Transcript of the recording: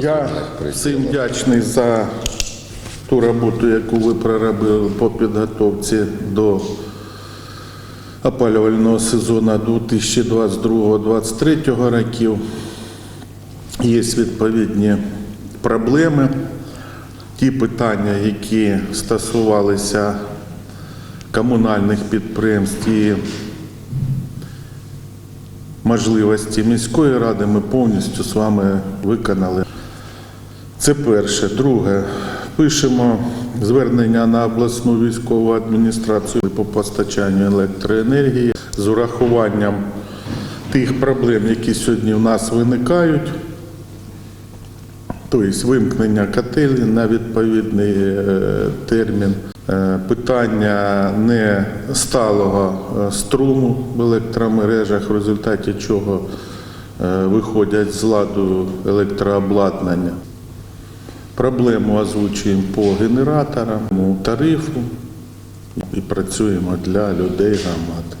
Я всім вдячний за ту роботу, яку ви проробили по підготовці до опалювального сезону 2022-2023 років. Є відповідні проблеми. Ті питання, які стосувалися комунальних підприємств і можливості міської ради, ми повністю з вами виконали. Це перше. Друге, пишемо звернення на обласну військову адміністрацію по постачанню електроенергії з урахуванням тих проблем, які сьогодні в нас виникають. Тобто вимкнення котелі на відповідний е, термін, Е, питання не сталого е, струму в електромережах, в результаті чого виходять з ладу електрообладнання. Проблему озвучуємо по генераторам, тарифу і працюємо для людей громади.